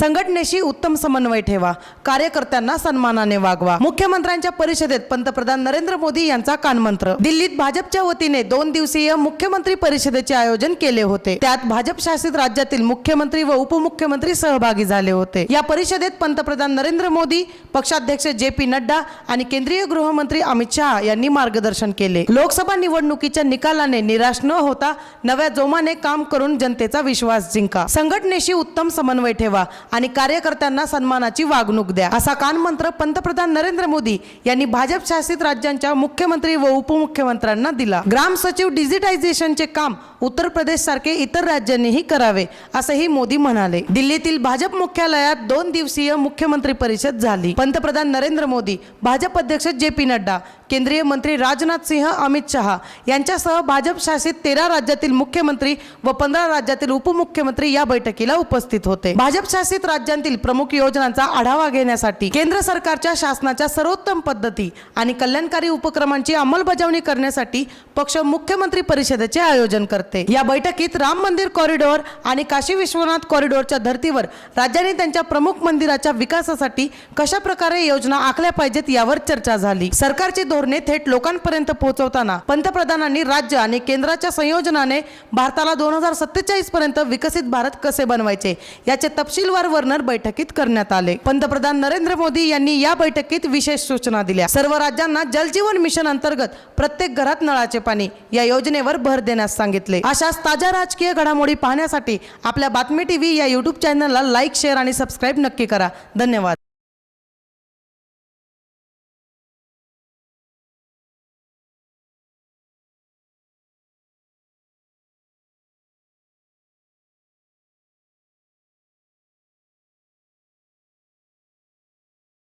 संघटनेशी उत्तम समन्वय ठेवा. कार्यकर्त्यांना सन्मानाने वागवा. मुख्यमंत्र्यांच्या परिषदेत पंतप्रधान नरेंद्र मोदी यांचा कानमंत्र. दिल्लीत भाजपच्या वतीने दोन दिवसीय मुख्यमंत्री परिषदेचे आयोजन केले होते. त्यात भाजप शासित राज्यातील मुख्यमंत्री व उपमुख्यमंत्री सहभागी झाले होते. या परिषदेत पंतप्रधान नरेंद्र मोदी पक्षाध्यक्ष जे पी नड्डा आणि केंद्रीय गृहमंत्री अमित शहा यांनी मार्गदर्शन केले. लोकसभा निवडणुकीच्या निकालाने निराश न होता नव्या जोमाने काम करून जनतेचा विश्वास जिंका. संघटनेशी उत्तम समन्वय ठेवा. आणि कार्यकर्त्यांना सन्मानाची वागणूक द्या. असा कानमंत्र पंतप्रधान नरेंद्र मोदी यांनी भाजप शासित राज्यांच्या मुख्यमंत्री व उपमुख्यमंत्र्यांना दिला. ग्राम सचिव डिजिटायझेशनचे काम उत्तर प्रदेश सारखे इतर राज्यांनीही करावे असंही मोदी म्हणाले. दिल्लीतील भाजप मुख्यालयात दोन दिवसीय मुख्यमंत्री परिषद झाली. पंतप्रधान नरेंद्र मोदी भाजप अध्यक्ष जे पी नड्डा केंद्रीय मंत्री राजनाथ सिंह अमित शहा यांच्यासह भाजप शासित तेरा राज्यातील मुख्यमंत्री व पंधरा राज्यातील उपमुख्यमंत्री या बैठकीला उपस्थित होते. भाजप शासित राज्यांतील प्रमुख योजनांचा आढावा घेण्यासाठी केंद्र सरकारच्या शासनाच्या सर्वोत्तम पद्धती आणि कल्याणकारी उपक्रमांची अंमलबजावणी करण्यासाठी पक्ष मुख्यमंत्री परिषदेचे आयोजन करते. या बैठकीत राम मंदिर कॉरिडॉर आणि काशी विश्वनाथ कॉरिडॉरच्या धर्तीवर राज्यांनी त्यांच्या प्रमुख मंदिराच्या विकासासाठी कशा प्रकारे योजना आखल्या पाहिजेत यावर चर्चा झाली. सरकारची धोरणे थेट लोकांपर्यंत पोहोचवताना पंतप्रधानांनी राज्य आणि केंद्राच्या संयोजनाने भारताला दोन हजार सत्तेचाळीस पर्यंत विकसित भारत कसे बनवायचे याचे तपशीलवार वर्णन बैठकीत करण्यात आले. पंतप्रधान नरेंद्र मोदी यांनी या बैठकीत विशेष सूचना दिल्या. सर्व राज्यांना जलजीवन मिशन अंतर्गत प्रत्येक घरात नळाचे पाणी या योजनेवर भर देण्यास सांगितले. अशाच ताज्या राजकीय घडामोडी पाहण्यासाठी आपल्या बातमी टीव्ही या युट्यूब चॅनलला लाईक शेअर आणि सबस्क्राईब नक्की करा. धन्यवाद.